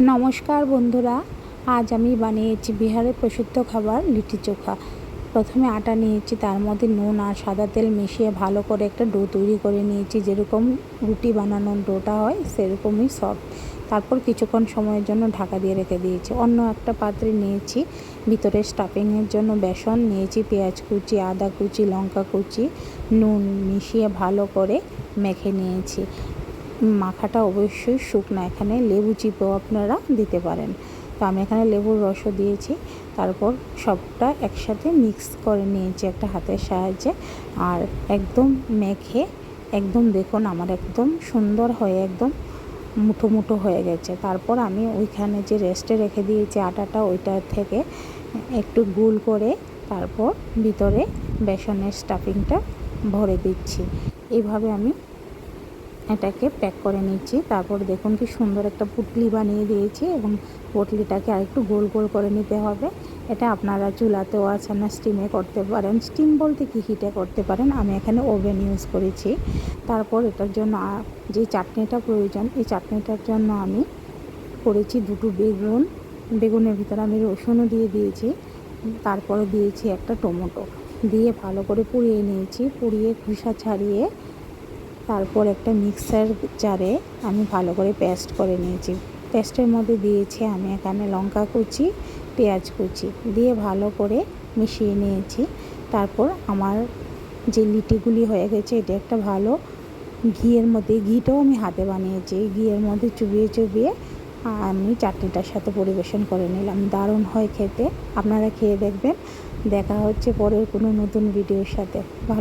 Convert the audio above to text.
নমস্কার বন্ধুরা, আজ আমি বানিয়েছি বিহারের প্রসিদ্ধ খাবার লিটি চোখা। প্রথমে আটা নিয়েছি, তার মধ্যে নুন আর সাদা তেল মিশিয়ে ভালো করে একটা ডো তৈরি করে নিয়েছি। যেরকম রুটি বানানোর ডোটা হয়, সেরকমই সফট তারপর কিছুক্ষণ সময়ের জন্য ঢাকা দিয়ে রেখে দিয়েছি। অন্য একটা পাত্রে নিয়েছি ভিতরে স্টাফিংয়ের জন্য বেসন, নিয়েছি পেঁয়াজ কুচি, আদা কুচি, লঙ্কা কুচি, নুন মিশিয়ে ভালো করে মেখে নিয়েছি। মাখাটা অবশ্যই শুকনো, এখানে লেবু চিপেও আপনারা দিতে পারেন। তো আমি এখানে লেবুর রসও দিয়েছি, তারপর সবটা একসাথে মিক্স করে নিয়েছি একটা হাতের সাহায্যে। আর একদম মেখে, একদম দেখুন আমার একদম সুন্দর হয়ে একদম মুঠো মুঠো হয়ে গেছে। তারপর আমি ওইখানে যে রেস্টে রেখে দিয়েছি আটাটা, ওইটা থেকে একটু গুল করে তারপর ভিতরে বেসনের স্টাফিংটা ভরে দিচ্ছি। এইভাবে আমি এটাকে প্যাক করে নিচ্ছি। তারপর দেখুন কি সুন্দর একটা পুটলি বানিয়ে দিয়েছি এবং পুটলিটাকে আরেকটু গোল গোল করে নিতে হবে। এটা আপনারা চুলাতেও আছেন না স্টিমে করতে পারেন। স্টিম বলতে কি হিটে করতে পারেন, আমি এখানে ওভেন ইউজ করেছি। তারপর এটার জন্য যে চাটনিটা প্রয়োজন, এই চাটনিটার জন্য আমি করেছি দুটো বেগুন। বেগুনের ভিতরে আমি রসুনও দিয়ে দিয়েছি। তারপরে দিয়েছি একটা টমেটো। দিয়ে ভালো করে পুড়িয়ে নিয়েছি। পুড়িয়ে খোসা ছাড়িয়ে তারপর একটা মিক্সার জারে আমি ভালো করে পেস্ট করে নিয়েছি। পেস্টের মধ্যে দিয়েছি আমি এখানে লঙ্কা কুচি, পেঁয়াজ কুচি দিয়ে ভালো করে মিশিয়ে নিয়েছি। তারপর আমার যে লিটিগুলি হয়ে গেছে, এটা একটা ভালো ঘিয়ের মধ্যে, ঘিটাও আমি হাতে বানিয়েছি। ঘিয়ের মধ্যে চুবিয়ে চুবিয়ে আমি চাটনিটার সাথে পরিবেশন করে নিলাম। দারুণ হয় খেতে। আপনারা খেয়ে দেখবেন। দেখা হচ্ছে পরের কোনো নতুন ভিডিওর সাথে। ভালো